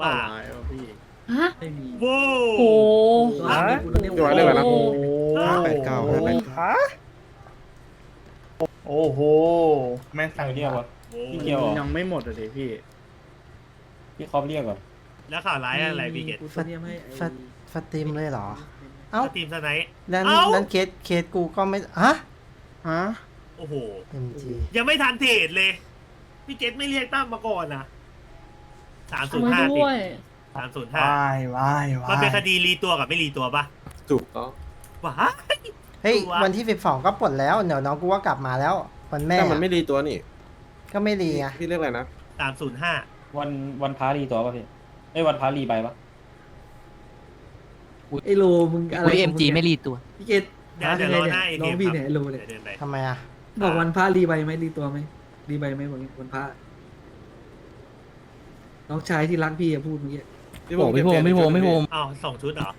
ว่าร้ายว่ะพี่ฮะไม่มีโว้โอ้ตัวร้ายกูเรียกตัวอะไรวะนะโอ้ห้าแปดเก้าห้าแปดเก้าโอ้โห แม่งสั่งเรียกวะ พี่เกียวเหรอ ยังไม่หมดเลยพี่พี่คอปเรียกเหรอแล้วข่าวร้ายอะไรพี่เกตกูจะเรียกให้ไอ้ฟัดฟัดติมเลยเหรอ เอ้า สตรีมสไนท์ นั้นเอ้า นั้นเคสเคสกูก็ไม่ฮะฮะโอ้โห MG ยังไม่ทันเทรดเลย พี่เกตไม่เรียกตั้มมาก่อนนะ สามศูนมาย์ห้าด้วยสามศูนย์ห้าวายวายวามันยเป็นคดีรีตัวกับไม่รีตัวปะถูกต้องว้า เฮ้ยตัววันที่สิบสองก็ปลดแล้ว เดี๋ยวน้องกูก็กลับมาแล้ววันแม่แต่มันไม่ดีตัวนี่ก็ไม่รีไงพี่เรียกอะไรนะสามศูนย์ห้าวันวันพารีตัวป่ะพี่ไอ้ยวันพารีไปปะไอ้โลมึงอะไรอุ้ยเอ็มจีไม่รีตัวพี่เกตเดี๋ยวเดี๋ยวรอหน้าเอน้ทีองเอ็มพี่คเนี่ยรับไอ้โลเดี๋เนี่ยยวเดินไปทำไมอะบอกวันพระรีใบไหมรีตัวไหมรีใบไหมบอกงี้วันพระ น้องชายที่รักพี่อะพูดเมื่อกี้ พี่โอ้พี่โพมพี่โพมพี่โพมอ้าวสองชุดเหรอ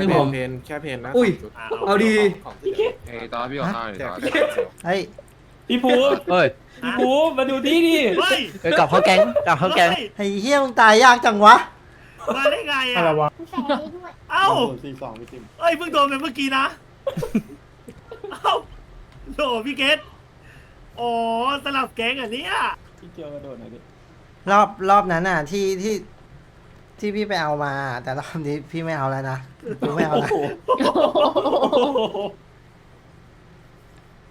พี่พี่ผผมมเพนแค่เพนนะอุ้ย สงจุดอะเอาดี ของที่เหลือเอ้ยตอนพี่ออกข้าวหน่อยแจกตอนแจกเฮ้ยพี่ภูเอ้ยพี่ภูมาดูที่ดิเฮ้ยเอ้ยกลับเข้าแก๊งกลับเข้าแก๊งฮ้ยไอ้เฮียมึงตายยากจังวะ มาได้ไงอะไรอะวะเอ้าสี่สองพี่ติมเอ้ยเพิ่งโดนไปเมื่อกี้นะ เอ้าโหพี่เกตอ๋อสลับแก๊งอะเนี่ยพี่เกียวกระโดดหน่อยดิ รอบรอบนั้นอะ ที่ที่ที่พี่ไปเอามา แต่รอบนี้พี่ไม่เอาแล้วนะกูไม่เอาแล้ว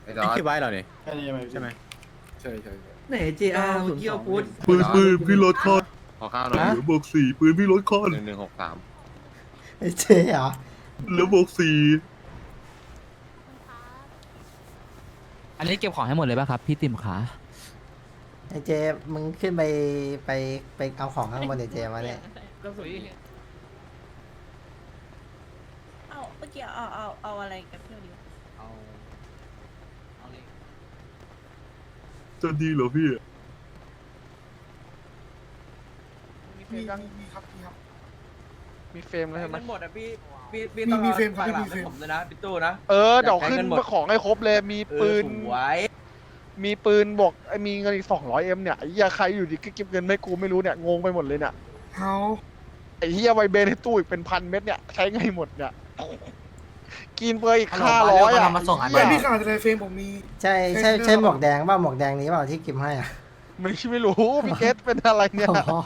ไอ้ตอนที่ไว้เราเนี่ยแค่นี้ใช่ไหมใช่ไหมใช่ใช่ใช่ไหนเจอาร์เมื่อกี้เอาพูดปืนปืนพี่รถคอนขอข้าวหน่อยฮะบวกสี่ปืนพี่รถคอนหนึ่งหนึ่งหกสามไอ้เจเหรอเหลือบวกสี่อันนี้เก็บของให้หมดเลยป่ะครับ พี่ติมขา ไอ้เจมึงขึ้นไปไปไปเอาของข้างบนไอ้เจมาเนี่ยเอาเมื่อกี้เอาเอาเอาอะไรกันเที่ยวดีวะเอาเอาเลยจะดีเหรอพี่ มีมีครับมีครับ มีเฟรมแล้วใช่ไหมมันหมดอะพี่พี่พี่ต้องมีเฟรมครับมีเฟรม ผมเลยนะพี่ตู้นะ เออเดี๋ยวขึ้นอยากใช้เงินหมดของให้ครบเลยมีเอปือนสวย มีปืนบวกไอ้มีเงินอีกสองร้อยเอ็มเนี่ยไอ้เหี้ยใครอยู่ดีก็เก็บเงินไม่กูไม่รู้เนี่ยงงไปหมดเลยเนี่ยเขาไอ้เหี้ยไวเบนในตู้อีกเป็นพันเม็ดเนี่ยใช้ไงหมดเนี่ยกินเบอร์อีกฮัลโหลห้ามาร้อยเร็วอะมาส่งอันไม่นี้พี่ขาดอะไรเฟรมผมมี ใช่ใช่ใช่หมวกแดงเปล่าหมวกแดงนี้เปล่าที่กิมให้อะไม่ไม่รู้พี่เกตเป็นอะไรเนี่ยอ๋อ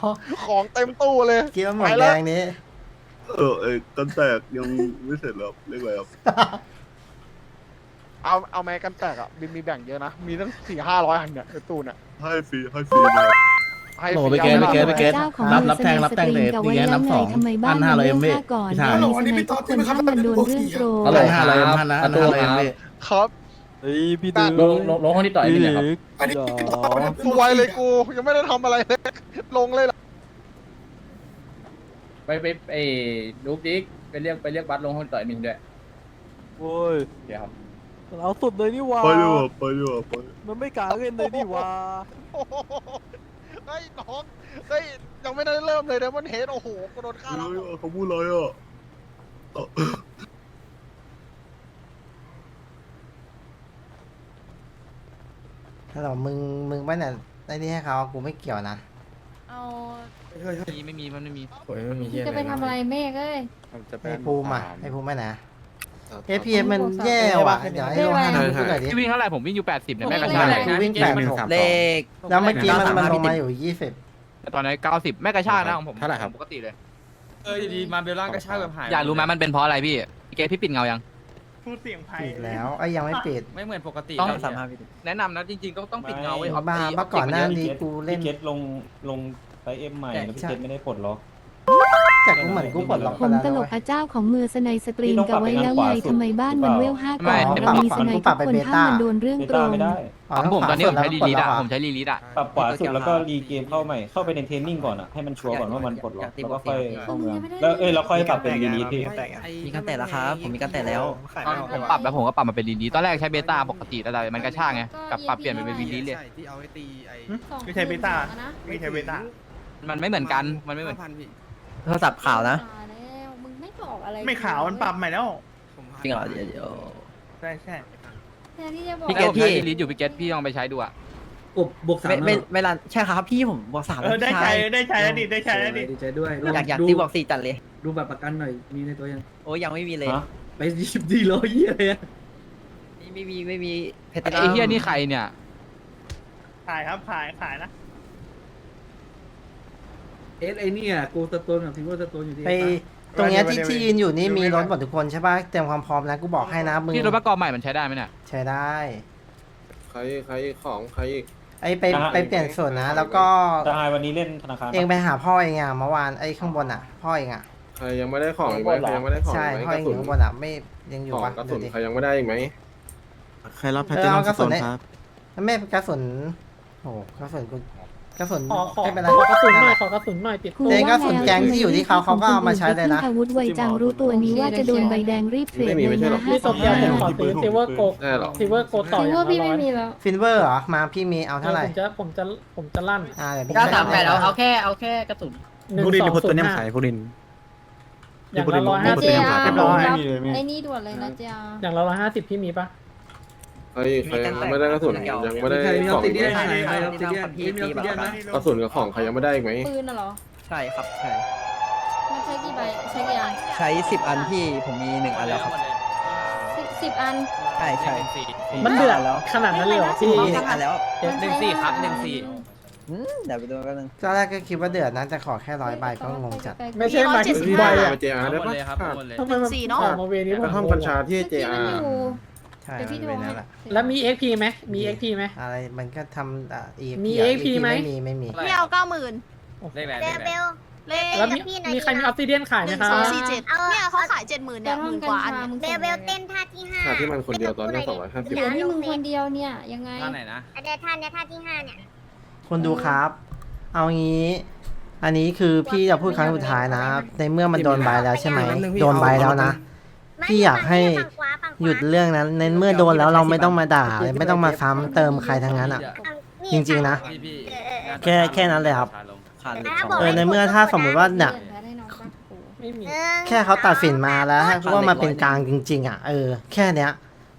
ของเต็มตู้เลยคิดว่าหมวกแดงนี้ เออไอ้กันแตกยังไม่เสร็จแล้วเรียกอะไรครับ เอาเอาแม้กันแตกอะมีมีแบ่งเยอะนะ มีตั้งสี่ห้าร้อยอันเนี่ยในตู้เนี่ยให้ฟรีให้ฟรีนะครับให้โอ้ฟไปรีเกตไปเกตอาไปเกตเจ้าของรับมือรับแทงรับแทงเลยสดีลิแกงนับสองทำไมบ้าพันนห้าร้อยเอ็มเวพี่ลก่อนพี่ชายแล้วมีสไนทุกคนถ้ามันโดนเรื่องโกงฮัลโหลห้าร้อยเอ็มพันนะพันห้าร้อยเอ็มพี่ครับเฮ้ยพี่ตัดูดลงลงลงห้องที่ต่อยนี่นะครับอันนี้สวยเลยกูยังไม่ได้ทำอะไรเลยลงเลยล่ะไปไปไอ้ลูกดิ๊กไปเรียกไปเรียกบัสลงห้องต่อยมินด้วยโว้ยเดี๋ยวครับ เอาสุดเลยนี่วะไปดีกว่าไปดีกว่าไปมันไม่กล้าเล่นเลยนี่วะโอ้โหเฮ้ยน้องเฮ้ยยังไม่ได้เริ่มเลยนะมันเห็นโอ้โหกระโดดฆ่าแล้วเฮ้ยเขาพูดอะไรอะเอ้าถ้าเรามึง มึงไม่เนี่ยไอ้นี่ให้เขากูไม่เกี่ยวนะ เอามีไม่มีมันไม่มี โอ้ยไม่มีเหี้ยจะไปทำอะไรเมฆเอ้ย ไอ้ภูมิอะไอ้ภูมิไม่นะ เอพีเอมันแย่ว่ะเดี๋ยวให้โลห้าดูหน่อยดิพี่วิ่งเท่าไหร่ผมวิ่งอยู่ 80เนี่ยแม่กระไม่ชากเป็นไรเลยกูวิ่งแปดหนึ่งสามเลขแล้วเมื่อกี้มันมันลงเลขมาอยู่ยี่สิบแต่ตอนนี้90แม่กระชากนะของผมเท่าไหร่ครับปกติเลยเออดีมาเบลล่างกระชากแบบหายอยากรู้ไหมมันเป็นเพราะอะไรพี่พี่เกตพี่ปิดเงายังพูดเสียงไผ่ปิดแล้วไอ้ยยังไม่ปิดไม่เหมือนปกติต้องสามห้าพี่แนะนำนะจริงๆก็ต้องปิดเงาไว้บ้าเมื่อก่อนหน้านี้กูเล่นพี่เกตลงลงไซเอ็มใหม่แล้วพี่เกตไม่ได้ปลดล็อก จากกูเหมือนกูปลดล็อกผไปมแล้วตนะลเว้กยอาเจ้าของมือสไนสตรีมพี่ต้องกับไว้แล้วไงปรับไปทางขวาสุดทำไมบ้านมันเวลห้าก่อนอ๋อเรามีสไนปรัทุบกคนเป็นเบถ้าต้ามันโดนเรื่องเบตรต้างไม่ได้ ของผมตอนนี้ผมใช้รีลีดอะผมใช้รีลีดอะ ปรับขวาสุดแล้วก็รีเกมเข้าใหม่ เข้าไปในเทรนนิ่งก่อนอะ ให้มันชัวร์ก่อนว่ามันปลดล็อกแล้วก็ค่อยเข้าเมืองแล้วเอ้ยเราค่อยปรับเป็นรีลีพี่ มีการแตะแล้วครับ ผมมีการแตะแล้วตอนผมปรับแล้วผมก็ปรับมาเป็นรีลีดตอนแรกใช้เบต้าปกติแต่มันกระชากไงกลับปรับเปลี่ยนเป็นรีลีดเลยที่เอาไว้ตีไอ้ไม่ใช่เบต้า ไม่ใช่เบต้า มันไม่เหมือนกัน มันไม่เหมือน พันพี่ โทรศัพท์ข่าวนะแล้วมึงไม่บอกอะไรไม่ขาวมันปรับใหม่แล้ว จริงเหรอเดี๋ยวเดี๋ยว ใช่ใช่แทนที่จะบอกพี่เกตพี่ใช้รีลีดอยู่พี่เกตพี่ลองไปใช้ดูอะกูกบบวกสามไม่แล้วไม่เหรอไม่รันใช่ครับพี่ผมบอกสามเออได้ใช้ได้ใช้แล้วดิได้ใช้แล้วดิดีใจด้วยอยากอยากดูตีบอกสี่จัดเลย ดูบัตรประกันหน่อย มีในตัวยัง โอ้ยยังไม่มีเลยฮะ ไปยิบดีร้อยเยี่ยเลยอะไม่ไม่มีไม่มีเพชรไอ้เฮียนี่ใครเนี่ย ขายครับขายขายนะ เอสไอเนี่ยโกสโตนกับทิงเกอร์สโตนอยู่ที่ไปเอสตรงเนี้ยที่ที่ยืนอยู่นี่มีรถหมดทุกคนใช่ป่ะเตรียมความพร้อมนะกูบอกให้นะมึงพี่รถประกอบใหม่มันใช้ได้ไหมเนี่ยใช้ได้ ใครใครของใครอีก ไอ้ไปอะไปเปลี่ยนส่วนนะ แล้วก็จะหายวันนี้เล่นธนาคารปะเองไปหาพ่อเองอะเมื่อวานไอ้ข้างบนอะ พ่อเองอะใครยังไม่ได้ของอีกไหมใครยังไม่ได้ของใช่อีกไหมพ่อกระเองอสุนยู่ข้างบนอะไม่ยังอยู่ของปะกระดูสุนดิใครยังไม่ได้อีกไหมใครรับแพทเทิร์นกระสุนครับไม่กระสุนโอ้กระสุนกู กระสุนไม่เป็นไรขอกระสุนหน่อยขอกระสุนหน่อยติดครูเองก็ว่าสนแก๊งที่อยู่ที่เขาเขาก็เอามาใช้เลยนะอาวุธไวจังรู้ตัวนี้ว่าจะโดนใบแดงรีบเทรดเลยนะห้าสิบห้าไม่ซื้อซิเวอร์โกได้หรอซิเวอร์โกต่อคิดว่าพี่ไม่มีแล้วฟินเวอร์เหรอมาพี่มีเอาเท่าไหร่ผมจะผมจะผมจะลั่นอ่าเดี๋ยวพี่เก้าสามแปดให้เอาเอาแค่เอาแค่กระสุนหนึ่งสองศูนย์ห้าอย่างละร้อยห้าเจสิบอาเรียบร้อยรับไอ้นี่ด่วนเลยนะเจอาอย่างละร้อยห้าสิบพี่มีปะใค รใครยังไม่ได้กระสุนยังไม่ได้ใครมีอขออกงซิอีกเดียนไหมใครใครออกซิเดียนมีออกซิเดียนไหมกระสุนกับของใครยังไม่ได้อีกไหมปืนน่ะเหรอ ใช่ครับใช่มันใช้กี่ใบใช้กี่อันใช้สิบอันพี่ผมมีหนึ่งอันแล้วครับสิบสิบอัน ใช่ใช่มันเดือดแล้วขนาดนั้นเลยเหรอพี่มีหนึ่งอันแล้วมันใช้สี่ครับหนึ่งสี่อืมเดี๋ยวไปดูแป๊บนึงตอนแรกก็คิดว่าเดือดนะแต่ขอแค่ร้อยใบก็งงจัด ไม่ใช่หมายถึงพี่ใบไปอะเจอาได้ปะทำไมมันออกมาเวนี้ผมกระท่อมกัญชาที่เมื่อเจกี้อามันอยู่ใช่เดี๋ยวพี่มันดูเป็นให้นั่นแหละแล้วมี XP ไหมมี XP ไหม อะไรมันก็ทำอะ EXP มีอะ EXP ไหม ไม่มีไม่มี พี่เอาเก้าหมื่นเลขแหวนเบลเบลเลขแล้วมีมีใครมีออฟซิเดียนขายไหมครับเนี่ยเขาขายเจ็ดหมื่นเนี่ยหมื่นกว่าอันมึงเบลเบลเต้นท่าที่ห้าค่าที่มันคนเดียวตอนนี้สองร้อยห้าสิบเดี๋ยวนี่มึงคนเดียวเนี่ยยังไง ท่าไหนนะเดี๋ยวท่าเนี่ยท่าที่ห้าเนี่ย คนดูครับ เอางี้ อันนี้คือพี่จะพูดครั้งสุดท้ายนะ ในเมื่อมันโดนใบแล้วใช่ไหม โดนใบแล้วนะ พี่อยากให้ หยุดเรื่องนั้นในเมื่อโดนแล้วเราไม่ต้องมาด่าเลยไม่ต้องมาซ้ำเติมใครทั้งนั้นอะ จริงๆนะแค่แค่นั้นเลยครับ ขาดเหลืออะสองบอกเออในเมื่อถ้าสมมุติว่าเนี่ย ไม่มี แค่เขาตัดสินมาแล้วว่ามาเป็นกลางจริง ๆ อะเออแค่เนี้ย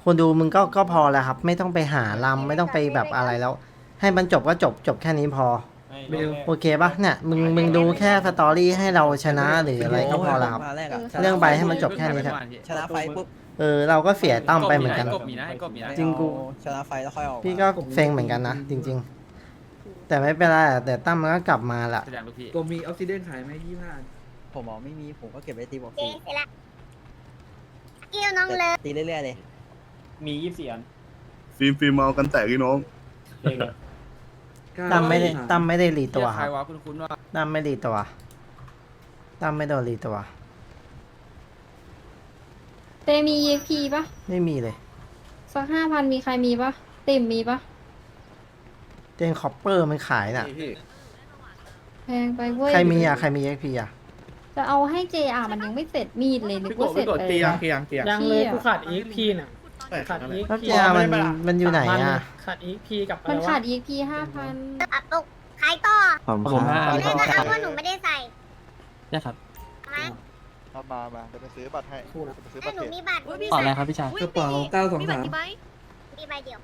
คนดูมึงก็ก็พอแล้วครับ ไม่ต้องไปหาลำไม่ต้องไปแบบอะไรแล้ว ให้มันจบก็จบจบแค่นี้พอ ไม่โอเคปะเนี่ยมึงมึงดูแค่สตอรี่ให้เราชนะหรืออะไรก็พอแล้วครับมาแรกอะเรื่องใบให้มันจบแค่นี้ครับ ชนะไฟปุ๊บเออเราก็เสียตั้มไปเหมือนกัน กบมีนะให้กบมีนะจริงกู ชนะไฟแล้วค่อยออกพี่ก็เซ็งเหมือนกันนะจริง ๆ แต่ไม่เป็นไรอะแต่ตั้มมันก็กลับมาละแสดงลูกพี่กมีออกซิเดียนขายไหมยี่ห้าผมบอกไม่มีผมก็เก็บไว้ตีบอกเจ๊สี่เสร็จละกิ้วน้องเลยตีเรื่อยๆเลยมียี่สิบสี่อันฟิล์มฟิล์มเอากันแตกพี่น้องเลขเลย ตั้มไม่ได้ตั้มไม่ได้รีตัวคใครรับวะคุณคุณว่าตั้มไม่รีตัวตั้มไม่โดนรีตัว เตมี EXP ปะไม่มีเลย สักห้าพันมีใครมีปะติ่มมีปะเจนคอปเปอร์มันขายน่ะแพงไปเว้ยใครมีอะ ใครมี XP อะ จะเอาให้ JR มันยังไม่เสร็จมีดเลยนึกว่าเสร็จไปแล้วยังเลยกูขาด EXP น่ะ ขาดแล้ว EXP เจมันมันอยู่ไหนอะขาด EXP กับอะไรมันวะขาด EXP ห้าพันอับตกขายต่อผมห้าไม่ได้นะครับว่าหนูไม่ได้ใส่ได้ครับไหมมามาเดี๋ยวไปซื้อบัตรให้ไปซื้อแต่บัตรหนูเทรดมีบัตรต่ออะไรครับพี่ชายกระเป๋าเก้าสองสามมีใบเดียว